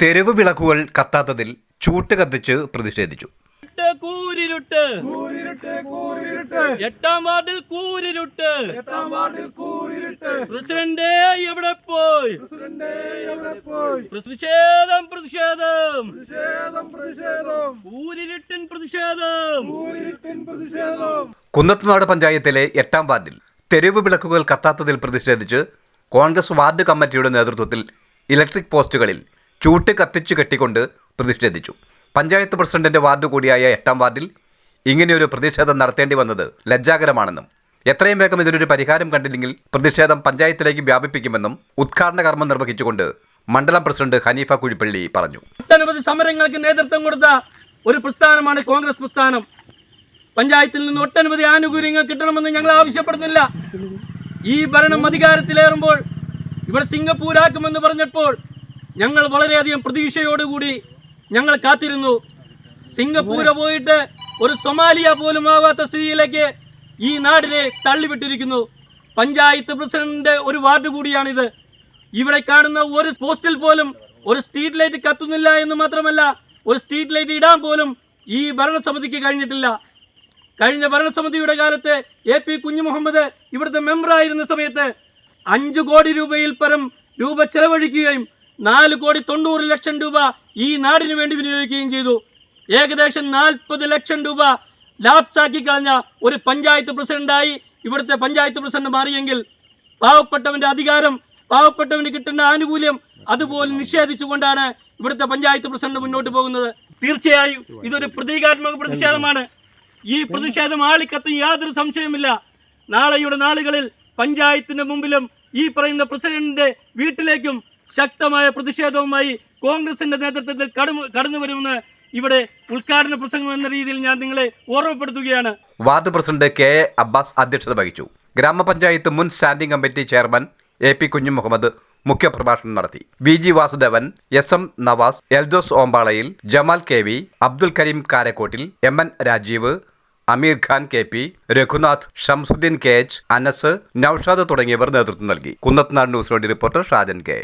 തെരുവ് വിളക്കുകൾ കത്താത്തതിൽ ചൂട്ട് കത്തിച്ച് പ്രതിഷേധിച്ചു. കൂരിരുട്ട് എട്ടാം വാർഡിൽ കൂരിരുട്ട്. എട്ടാം വാർഡിൽ കൂരിരുട്ട്. പ്രസിഡന്റ് എവിടെ പോയി? പ്രസിഡന്റ് എവിടെ പോയി പ്രതിഷേധം പ്രതിഷേധം പ്രതിഷേധം പ്രതിഷേധം കൂരിരുട്ടിൻ പ്രതിഷേധം. കൂരിരുട്ടിൻ പ്രതിഷേധം. കുന്നത്തുനാട് പഞ്ചായത്തിലെ എട്ടാം വാർഡിൽ തെരുവ് വിളക്കുകൾ കത്താത്തതിൽ പ്രതിഷേധിച്ച് കോൺഗ്രസ് വാർഡ് കമ്മിറ്റിയുടെ നേതൃത്വത്തിൽ ഇലക്ട്രിക് പോസ്റ്റുകളിൽ ചൂട്ട് കത്തിച്ചു കെട്ടിക്കൊണ്ട് പ്രതിഷേധിച്ചു. പഞ്ചായത്ത് പ്രസിഡന്റിന്റെ വാർഡ് കൂടിയായ എട്ടാം വാർഡിൽ ഇങ്ങനെയൊരു പ്രതിഷേധം നടത്തേണ്ടി വന്നത് ലജ്ജാകരമാണെന്നും എത്രയും വേഗം ഇതിനൊരു പരിഹാരം കണ്ടില്ലെങ്കിൽ പ്രതിഷേധം പഞ്ചായത്തിലേക്ക് വ്യാപിപ്പിക്കുമെന്നും ഉദ്ഘാടന കർമ്മം നിർവഹിച്ചുകൊണ്ട് മണ്ഡലം പ്രസിഡന്റ് ഹനീഫ കുഴിപ്പള്ളി പറഞ്ഞു. ഒട്ടനവധി സമരങ്ങൾക്ക് നേതൃത്വം കൊടുത്ത ഒരു പ്രസ്ഥാനമാണ് കോൺഗ്രസ് പ്രസ്ഥാനം. പഞ്ചായത്തിൽ നിന്ന് ഒട്ടനവധി ആനുകൂല്യങ്ങൾ കിട്ടണമെന്ന് ഞങ്ങൾ ആവശ്യപ്പെടുന്നില്ല. ഈ ഭരണം അധികാരത്തിലേറുമ്പോൾ ഇവിടെ സിംഗപ്പൂരാക്കുമെന്ന് പറഞ്ഞപ്പോൾ ഞങ്ങൾ വളരെയധികം പ്രതീക്ഷയോടുകൂടി ഞങ്ങൾ കാത്തിരുന്നു. സിംഗപ്പൂര് പോയിട്ട് ഒരു സൊമാലിയ പോലും ആവാത്ത സ്ഥിതിയിലേക്ക് ഈ നാടിനെ തള്ളിവിട്ടിരിക്കുന്നു. പഞ്ചായത്ത് പ്രസിഡന്റിന്റെ ഒരു വാർഡ് കൂടിയാണിത്. ഇവിടെ കാണുന്ന ഒരു പോസ്റ്റിൽ പോലും ഒരു സ്ട്രീറ്റ് ലൈറ്റ് കത്തുന്നില്ല എന്ന് മാത്രമല്ല ഒരു സ്ട്രീറ്റ് ലൈറ്റ് ഇടാൻ പോലും ഈ ഭരണസമിതിക്ക് കഴിഞ്ഞിട്ടില്ല. കഴിഞ്ഞ ഭരണസമിതിയുടെ കാലത്ത് എ പി കുഞ്ഞുമുഹമ്മദ് ഇവിടുത്തെ മെമ്പറായിരുന്ന സമയത്ത് അഞ്ചു കോടി രൂപയിൽ പരം രൂപ ചെലവഴിക്കുകയും നാല് കോടി തൊണ്ണൂറ് ലക്ഷം രൂപ ഈ നാടിന് വേണ്ടി വിനിയോഗിക്കുകയും ചെയ്തു. ഏകദേശം നാൽപ്പത് ലക്ഷം രൂപ ലാപ്താക്കി കളഞ്ഞ ഒരു പഞ്ചായത്ത് പ്രസിഡന്റായി ഇവിടുത്തെ പഞ്ചായത്ത് പ്രസിഡന്റ് മാറിയെങ്കിൽ പാവപ്പെട്ടവന്റെ അധികാരം പാവപ്പെട്ടവന് കിട്ടേണ്ട ആനുകൂല്യം അതുപോലെ നിഷേധിച്ചുകൊണ്ടാണ് ഇവിടുത്തെ പഞ്ചായത്ത് പ്രസിഡന്റ് മുന്നോട്ട് പോകുന്നത്. തീർച്ചയായും ഇതൊരു പ്രതീകാത്മക പ്രതിഷേധമാണ്. ഈ പ്രതിഷേധം ആളിക്കത്തും യാതൊരു സംശയമില്ല നാളെയുടെ നാളുകളിൽ പഞ്ചായത്തിന്റെ മുമ്പിലും ഈ പറയുന്ന പ്രസിഡന്റിന്റെ വീട്ടിലേക്കും ശക്തമായ പ്രതിഷേധവുമായി കോൺഗ്രസിന്റെ നേതൃത്വത്തിൽ കടന്നു കടന്നു വരുമെന്ന് ഇവിടെ ഉദ്ഘാടന പ്രസംഗം എന്ന രീതിയിൽ ഞാൻ നിങ്ങളെ ഓർമ്മപ്പെടുത്തുകയാണ്. Ward president K A Abbas അധ്യക്ഷത വഹിച്ചു. ഗ്രാമപഞ്ചായത്ത് മുൻ standing committee chairman A P Kunjumuhammad മുഖ്യപ്രഭാഷണം നടത്തി. V G Vasudevan S M Navas Eldos Ombalayil Jamal K V Abdul Kareem Karakkottil M N Rajeev Ameer Khan K P Raghunath Shamsuddin K H Anas Naushad തുടങ്ങിയവർ നേതൃത്വം നൽകി. Kunnathnad news വേണ്ടി reporter Shajan K